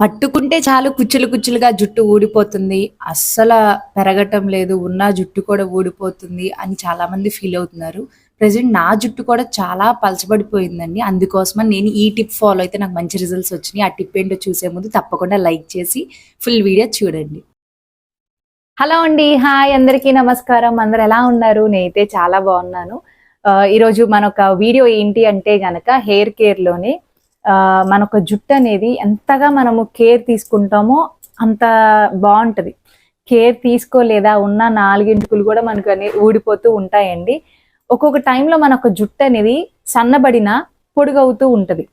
పట్టుకుంటే చాలు కుచ్చులు కుచ్చులుగా జుట్టు ఊడిపోతుంది. అస్సలు పెరగటం లేదు ఉన్న జుట్టు కూడా ఊడిపోతుంది అని చాలా మంది ఫీల్ అవుతున్నారు. ప్రజెంట్ నా జుట్టు కూడా చాలా పలచబడిపోయిందండి. అందుకోసమని నేను ఈ టిప్ ఫాలో అయితే నాకు మంచి రిజల్ట్స్ వచ్చినాయి. ఆ టిప్ ఏంటో చూసే ముందు తప్పకుండా లైక్ చేసి ఫుల్ వీడియో చూడండి. హలో అండి హాయ్ అందరికీ నమస్కారం. అందరు ఎలా ఉన్నారు? నేనైతే చాలా బాగున్నాను. ఈరోజు ఈరోజు మనొక వీడియో ఏంటి అంటే గనక హెయిర్ కేర్లోనే మనొక జుట్టు అనేది ఎంతగా మనము కేర్ తీసుకుంటామో అంత బాగుంటుంది. కేర్ తీసుకోలేదా ఉన్న నాలుగింటికులు కూడా మనకు అనే ఊడిపోతూ ఉంటాయండి. ఒక్కొక్క టైంలో మన ఒక జుట్టు అనేది సన్నబడిన పొడుగవుతూ ఉంటుంది.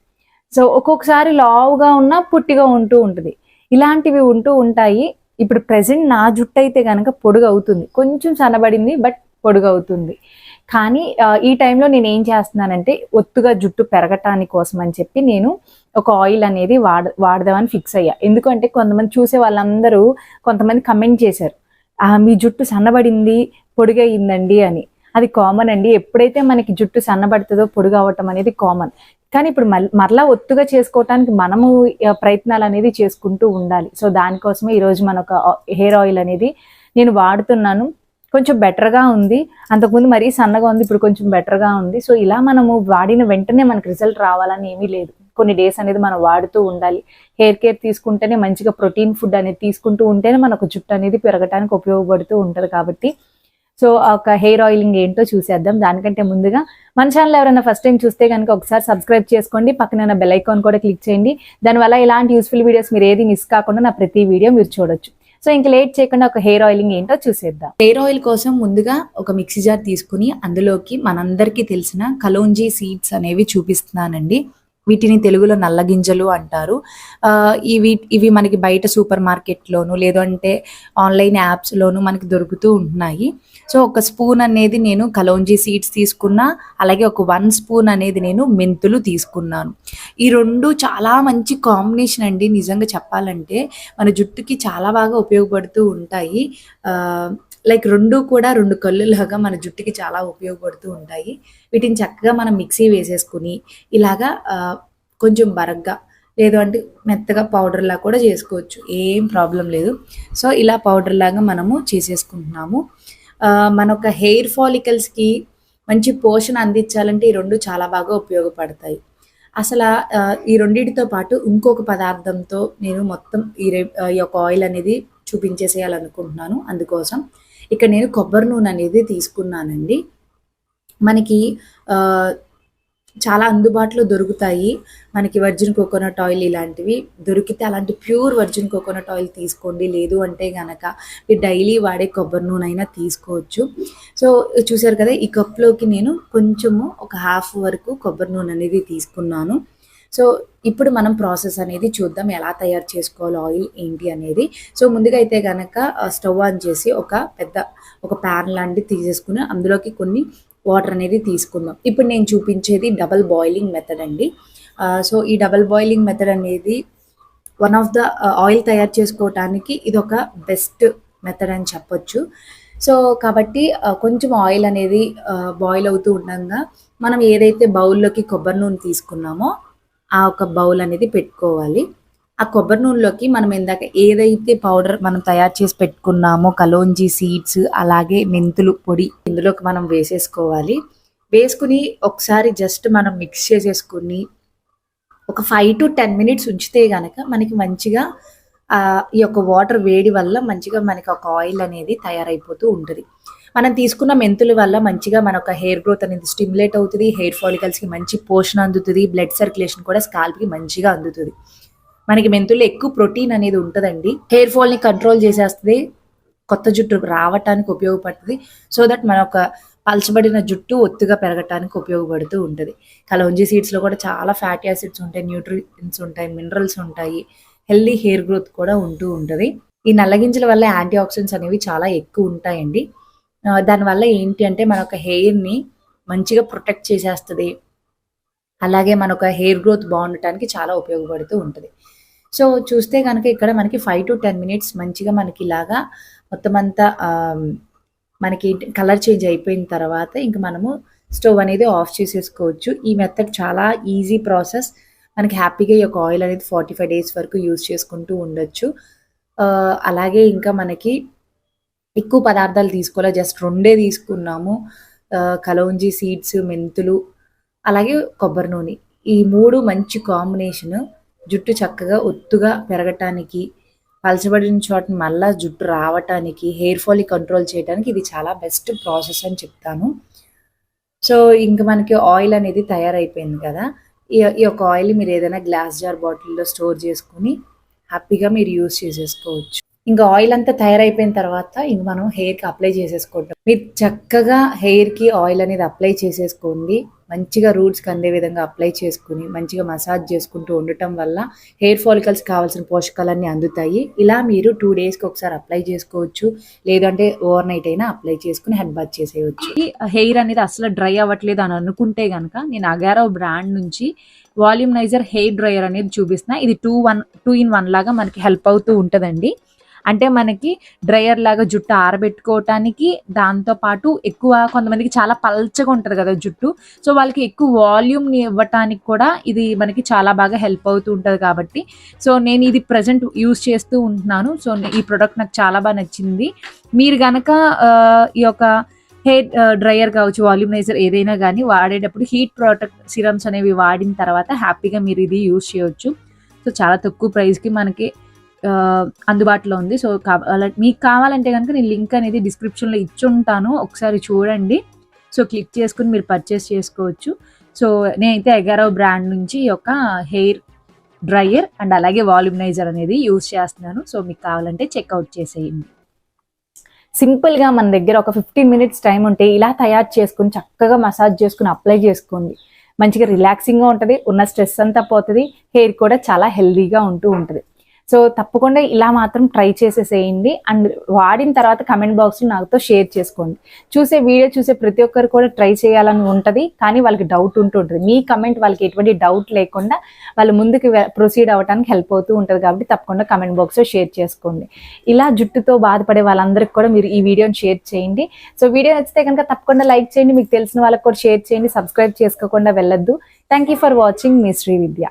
సో ఒక్కొక్కసారి లావుగా ఉన్న పుట్టిగా ఉంటూ ఉంటుంది. ఇలాంటివి ఉంటూ ఉంటాయి. ఇప్పుడు ప్రెసెంట్ నా జుట్టు అయితే కనుక పొడుగు అవుతుంది కొంచెం సన్నబడింది బట్ పొడుగు అవుతుంది కానీ ఈ టైంలో నేను ఏం చేస్తున్నానంటే ఒత్తుగా జుట్టు పెరగటానికి కోసం అని చెప్పి నేను ఒక ఆయిల్ అనేది వాడ వాడదామని ఫిక్స్ అయ్యా. ఎందుకంటే కొంతమంది చూసే వాళ్ళందరూ కొంతమంది కమెంట్ చేశారు. మీ జుట్టు సన్నబడింది పొడిగయిందండి అని. అది కామన్ అండి. ఎప్పుడైతే మనకి జుట్టు సన్నబడుతుందో పొడుగు అవ్వటం అనేది కామన్ కానీ ఇప్పుడు మరలా ఒత్తుగా చేసుకోవటానికి మనము ప్రయత్నాలు అనేది చేసుకుంటూ ఉండాలి. సో దానికోసమే ఈరోజు మన ఒక హెయిర్ ఆయిల్ అనేది నేను వాడుతున్నాను. కొంచెం బెటర్గా ఉంది. అంతకుముందు మరీ సన్నగా ఉంది ఇప్పుడు కొంచెం బెటర్గా ఉంది. సో ఇలా మనము వాడిన వెంటనే మనకి రిజల్ట్ రావాలని ఏమీ లేదు. కొన్ని డేస్ అనేది మనం వాడుతూ ఉండాలి. హెయిర్ కేర్ తీసుకుంటేనే మంచిగా ప్రోటీన్ ఫుడ్ అనేది తీసుకుంటూ ఉంటేనే మనకు జుట్టు అనేది పెరగడానికి ఉపయోగపడుతూ ఉంటుంది కాబట్టి. సో ఒక హెయిర్ ఆయిలింగ్ ఏంటో చూసేద్దాం. దానికంటే ముందుగా మన ఛానల్ ఎవరైనా ఫస్ట్ టైం చూస్తే కనుక ఒకసారి సబ్స్క్రైబ్ చేసుకోండి. పక్కన బెల్ ఐకాన్ కూడా క్లిక్ చేయండి. దానివల్ల ఇలాంటి యూస్ఫుల్ వీడియోస్ మీరు ఏది మిస్ కాకుండా నా ప్రతి వీడియో మీరు చూడొచ్చు. సో ఇంక లేట్ చేయకుండా ఒక హెయిర్ ఆయిలింగ్ ఏంటో చూసేద్దాం. హెయిర్ ఆయిల్ కోసం ముందుగా ఒక మిక్సీ జార్ తీసుకుని అందులోకి మనందరికీ తెలిసిన కలోంజీ సీడ్స్ అనేవి చూపిస్తున్నానండి. వీటిని తెలుగులో నల్ల గింజలు అంటారు ఇవి ఇవి మనకి బయట సూపర్ మార్కెట్లోను లేదంటే ఆన్లైన్ యాప్స్లోను మనకి దొరుకుతూ ఉంటున్నాయి. సో ఒక స్పూన్ అనేది నేను కలోంజీ సీడ్స్ తీసుకున్నా అలాగే ఒక వన్ స్పూన్ అనేది నేను మెంతులు తీసుకున్నాను. ఈ రెండు చాలా మంచి కాంబినేషన్ అండి నిజంగా చెప్పాలంటే. మన జుట్టుకి చాలా బాగా ఉపయోగపడుతూ ఉంటాయి. లైక్ రెండు కూడా రెండు కళ్ళులాగా మన జుట్టుకి చాలా ఉపయోగపడుతూ ఉంటాయి. వీటిని చక్కగా మనం మిక్సీ వేసేసుకుని ఇలాగా కొంచెం బరగ్గా లేదు అంటే మెత్తగా పౌడర్ కూడా చేసుకోవచ్చు. ఏం ప్రాబ్లం లేదు. సో ఇలా పౌడర్ లాగా మనము చేసేసుకుంటున్నాము. మన ఒక హెయిర్ ఫాలికల్స్కి మంచి పోషణ అందించాలంటే ఈ రెండు చాలా బాగా ఉపయోగపడతాయి. అసలు ఈ రెండింటితో పాటు ఇంకొక పదార్థంతో నేను మొత్తం ఈ రే ఈ యొక్క ఆయిల్ అనేది చూపించేసేయాలనుకుంటున్నాను. అందుకోసం ఇక్కడ నేను కొబ్బరి నూనె అనేది తీసుకున్నానండి. మనకి చాలా అందుబాటులో దొరుకుతాయి. మనకి వర్జిన్ కోకోనట్ ఆయిల్ ఇలాంటివి. దొరికితే అలాంటి ప్యూర్ వర్జిన్ కోకోనట్ ఆయిల్ తీసుకోండి. లేదు అంటే గనక మీరు డైలీ వాడే కొబ్బరి నూనె అయినా తీసుకోవచ్చు. సో చూసారు కదా ఈ కప్లోకి నేను కొంచెము ఒక హాఫ్ వరకు కొబ్బరి నూనె అనేది తీసుకున్నాను. సో ఇప్పుడు మనం ప్రాసెస్ అనేది చూద్దాం ఎలా తయారు చేసుకోవాలి ఆయిల్ ఏంటి అనేది. సో ముందుగా అయితే కనుక స్టవ్ ఆన్ చేసి ఒక పెద్ద ఒక ప్యాన్ లాంటిది తీసేసుకుని అందులోకి కొన్ని వాటర్ అనేది తీసుకుందాం. ఇప్పుడు నేను చూపించేది డబల్ బాయిలింగ్ మెథడ్ అండి. సో ఈ డబల్ బాయిలింగ్ మెథడ్ అనేది వన్ ఆఫ్ ద ఆయిల్ తయారు చేసుకోవటానికి ఇది ఒక బెస్ట్ మెథడ్ అని చెప్పొచ్చు. సో కాబట్టి కొంచెం ఆయిల్ అనేది బాయిల్ అవుతూ ఉండగా మనం ఏదైతే బౌల్లోకి కొబ్బరి నూనె తీసుకున్నామో ఆ ఒక బౌల్ అనేది పెట్టుకోవాలి. ఆ కొబ్బరి నూనెలోకి మనం ఇందాక ఏదైతే పౌడర్ మనం తయారు చేసి పెట్టుకున్నామో కలోంజీ సీడ్స్ అలాగే మెంతులు పొడి ఇందులోకి మనం వేసేసుకోవాలి. వేసుకుని ఒకసారి జస్ట్ మనం మిక్స్ చేసేసుకుని ఒక ఫైవ్ టు టెన్ మినిట్స్ ఉంచితే గనక మనకి మంచిగా ఈ యొక్క వాటర్ వేడి వల్ల మంచిగా మనకి ఒక ఆయిల్ అనేది తయారైపోతూ ఉంటుంది. మనం తీసుకున్న మెంతుల వల్ల మంచిగా మన యొక్క హెయిర్ గ్రోత్ అనేది స్టిమ్యులేట్ అవుతుంది హెయిర్ ఫాలికల్స్కి మంచి పోషణ అందుతుంది బ్లడ్ సర్క్యులేషన్ కూడా స్కాల్ప్కి మంచిగా అందుతుంది. మనకి మెంతుల్లో ఎక్కువ ప్రోటీన్ అనేది ఉంటుందండి. హెయిర్ ఫాల్ని కంట్రోల్ చేసేస్తుంది కొత్త జుట్టు రావటానికి ఉపయోగపడుతుంది సో దట్ మన యొక్క పలచబడిన జుట్టు ఒత్తుగా పెరగటానికి ఉపయోగపడుతూ ఉంటుంది. కలౌంజీ సీడ్స్లో కూడా చాలా ఫ్యాటీ యాసిడ్స్ ఉంటాయి న్యూట్రియన్స్ ఉంటాయి మినరల్స్ ఉంటాయి హెల్దీ హెయిర్ గ్రోత్ కూడా ఉంటూ ఉంటుంది. ఈ నల్లగింజల వల్ల యాంటీ ఆక్సిడెంట్స్ అనేవి చాలా ఎక్కువ ఉంటాయండి. దానివల్ల ఏంటి అంటే మన ఒక హెయిర్ని మంచిగా ప్రొటెక్ట్ చేసేస్తుంది. అలాగే మన ఒక హెయిర్ గ్రోత్ బాగుండటానికి చాలా ఉపయోగపడుతూ ఉంటుంది. సో చూస్తే కనుక ఇక్కడ మనకి ఫైవ్ టు టెన్ మినిట్స్ మంచిగా మనకి ఇలాగా మొత్తం అంతా మనకి కలర్ చేంజ్ అయిపోయిన తర్వాత ఇంక మనము స్టవ్ అనేది ఆఫ్ చేసేసుకోవచ్చు. ఈ మెథడ్ చాలా ఈజీ ప్రాసెస్. మనకి హ్యాపీగా ఈ యొక్క ఆయిల్ అనేది ఫార్టీ ఫైవ్ డేస్ వరకు యూజ్ చేసుకుంటూ ఉండొచ్చు. అలాగే ఇంకా మనకి ఎక్కువ పదార్థాలు తీసుకోలే జస్ట్ రెండే తీసుకున్నాము. ఆ, కలౌంజీ సీడ్స్ మెంతులు అలాగే కొబ్బరి నూనె. ఈ మూడు మంచి కాంబినేషన్ జుట్టు చక్కగా ఒత్తుగా పెరగటానికి పలచబడిన చోట మళ్ళా జుట్టు రావటానికి హెయిర్ ఫాల్ కంట్రోల్ చేయడానికి ఇది చాలా బెస్ట్ ప్రాసెస్ అని చెప్తాను. సో ఇంక మనకి ఆయిల్ అనేది తయారైపోయింది కదా. ఈ ఈ యొక్క ఆయిల్ మీరు ఏదైనా గ్లాస్ జార్ బాటిల్లో స్టోర్ చేసుకుని హ్యాపీగా మీరు యూస్ చేసేసుకోవచ్చు. ఇంకా ఆయిల్ అంతా తయారైపోయిన తర్వాత ఇంక మనం హెయిర్కి అప్లై చేసేసుకుంటాం మీరు చక్కగా హెయిర్కి ఆయిల్ అనేది అప్లై చేసేసుకోండి. మంచిగా రూట్స్కి అందే విధంగా అప్లై చేసుకుని మంచిగా మసాజ్ చేసుకుంటూ ఉండటం వల్ల హెయిర్ ఫాలికల్స్ కావాల్సిన పోషకాలన్నీ అందుతాయి. ఇలా మీరు టూ డేస్కి ఒకసారి అప్లై చేసుకోవచ్చు. లేదంటే ఓవర్ నైట్ అయినా అప్లై చేసుకుని హెడ్ బాత్ చేసేయచ్చు. హెయిర్ అనేది అసలు డ్రై అవ్వట్లేదు అని అనుకుంటే కనుక నేను అగారో బ్రాండ్ నుంచి వాల్యూమ్నైజర్ హెయిర్ డ్రయర్ అనేది చూపిస్తున్నా. ఇది two one two in one లాగా మనకి హెల్ప్ అవుతూ ఉంటుందండి. అంటే మనకి డ్రయర్ లాగా జుట్టు ఆరబెట్టుకోవటానికి దాంతో పాటు ఎక్కువ కొంతమందికి చాలా పల్చగా ఉంటుంది కదా జుట్టు. సో వాళ్ళకి ఎక్కువ వాల్యూమ్ని ఇవ్వటానికి కూడా ఇది మనకి చాలా బాగా హెల్ప్ అవుతూ ఉంటుంది కాబట్టి. సో నేను ఇది ప్రజెంట్ యూస్ చేస్తూ ఉంటున్నాను. సో ఈ ప్రోడక్ట్ నాకు చాలా బాగా నచ్చింది. మీరు గనక ఈ యొక్క హెయిర్ డ్రయర్ కావచ్చు వాల్యూమైజర్ ఏదైనా కానీ వాడేటప్పుడు హీట్ ప్రోడక్ట్ సిరమ్స్ అనేవి వాడిన తర్వాత హ్యాపీగా మీరు ఇది యూజ్ చేయవచ్చు సో చాలా తక్కువ ప్రైస్కి మనకి అందుబాటులో ఉంది. సో కావాల మీకు కావాలంటే కనుక నేను లింక్ అనేది డిస్క్రిప్షన్లో ఇచ్చి ఉంటాను ఒకసారి చూడండి. సో క్లిక్ చేసుకుని మీరు పర్చేస్ చేసుకోవచ్చు. సో నేనైతే ఎగారో బ్రాండ్ నుంచి ఈ యొక్క హెయిర్ డ్రయర్ అండ్ అలాగే వాల్యూమ్నైజర్ అనేది యూస్ చేస్తున్నాను. సో మీకు కావాలంటే చెక్అవుట్ చేసేయండి. సింపుల్గా మన దగ్గర ఒక ఫిఫ్టీన్ మినిట్స్ టైం ఉంటే ఇలా తయారు చేసుకుని చక్కగా మసాజ్ చేసుకుని అప్లై చేసుకోండి. మంచిగా రిలాక్సింగ్గా ఉంటుంది. ఉన్న స్ట్రెస్ అంతా పోతుంది. హెయిర్ కూడా చాలా హెల్దీగా ఉంటూ ఉంటుంది. సో తప్పకుండా ఇలా మాత్రం ట్రై చేసేసేయండి. అండ్ వాడిన తర్వాత కమెంట్ బాక్స్లో నాతో షేర్ చేసుకోండి. చూసే వీడియో చూసే ప్రతి ఒక్కరు కూడా ట్రై చేయాలని ఉంటుంది. కానీ వాళ్ళకి డౌట్ ఉంటుంటుంది మీ కమెంట్ వాళ్ళకి ఎటువంటి డౌట్ లేకుండా వాళ్ళు ముందుకు ప్రొసీడ్ అవ్వడానికి హెల్ప్ అవుతూ ఉంటుంది కాబట్టి తప్పకుండా కమెంట్ బాక్స్లో షేర్ చేసుకోండి. ఇలా జుట్టుతో బాధపడే వాళ్ళందరికీ కూడా మీరు ఈ వీడియోని షేర్ చేయండి. సో వీడియో నచ్చితే కనుక తప్పకుండా లైక్ చేయండి. మీకు తెలిసిన వాళ్ళకి కూడా షేర్ చేయండి. సబ్స్క్రైబ్ చేసుకోకుండా వెళ్ళొద్దు. థ్యాంక్ యూ ఫర్ వాచింగ్ మీ శ్రీ విద్య